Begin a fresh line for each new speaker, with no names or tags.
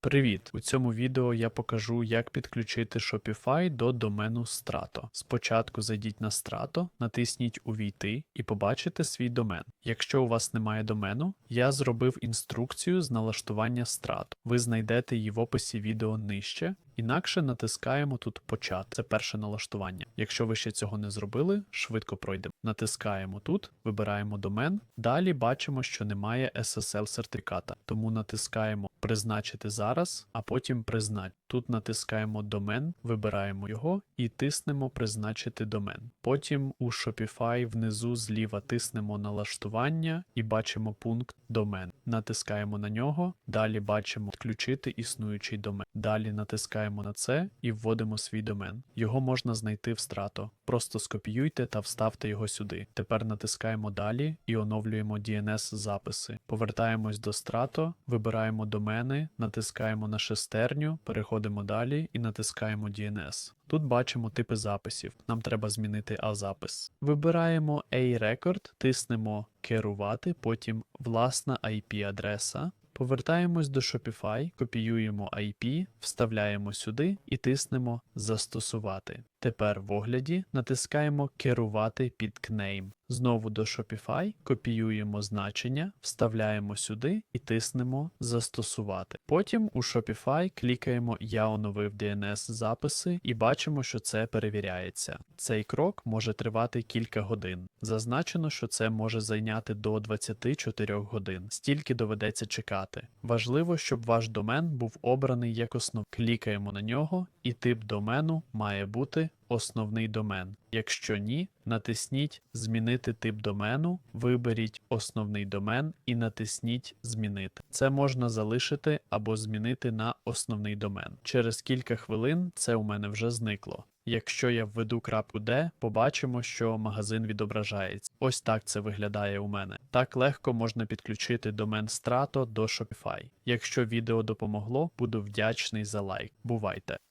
Привіт! У цьому відео я покажу, як підключити Shopify до домену Strato. Спочатку зайдіть на Strato, натисніть Увійти і побачите свій домен. Якщо у вас немає домену, я зробив інструкцію з налаштування Strato. Ви знайдете її в описі відео нижче. Інакше натискаємо тут Почати. Це перше налаштування. Якщо ви ще цього не зробили, швидко пройдемо. Натискаємо тут, вибираємо домен. Далі бачимо, що немає SSL сертифіката, тому натискаємо Призначити зараз, а потім признач. Тут натискаємо домен, вибираємо його і тиснемо Призначити домен. Потім у Shopify внизу зліва тиснемо налаштування і бачимо пункт домен. Натискаємо на нього, далі бачимо Включити існуючий домен. Далі натискаємо на це і вводимо свій домен. Його можна знайти в Strato. Просто скопіюйте та вставте його сюди. Тепер натискаємо далі і оновлюємо DNS записи. Повертаємось до Strato, вибираємо домени, натискаємо на шестерню, переходимо далі і натискаємо DNS. Тут бачимо типи записів. Нам треба змінити А-запис. Вибираємо A-Record, тиснемо Керувати, потім власна IP-адреса. Повертаємось до Shopify, копіюємо IP, вставляємо сюди і тиснемо Застосувати. Тепер в огляді натискаємо Керувати під Kname. Знову до Shopify, копіюємо значення, вставляємо сюди і тиснемо Застосувати. Потім у Shopify клікаємо Я оновив DNS записи і бачимо, що це перевіряється. Цей крок може тривати кілька годин. Зазначено, що це може зайняти до 24 годин. Стільки доведеться чекати. Важливо, щоб ваш домен був обраний як основ. Клікаємо на нього, і тип домену має бути основний домен. Якщо ні, натисніть Змінити тип домену, виберіть основний домен і натисніть Змінити. Це можна залишити або змінити на основний домен. Через кілька хвилин це у мене вже зникло. Якщо я введу крапку D, побачимо, що магазин відображається. Ось так це виглядає у мене. Так легко можна підключити домен Strato до Shopify. Якщо відео допомогло, буду вдячний за лайк. Бувайте!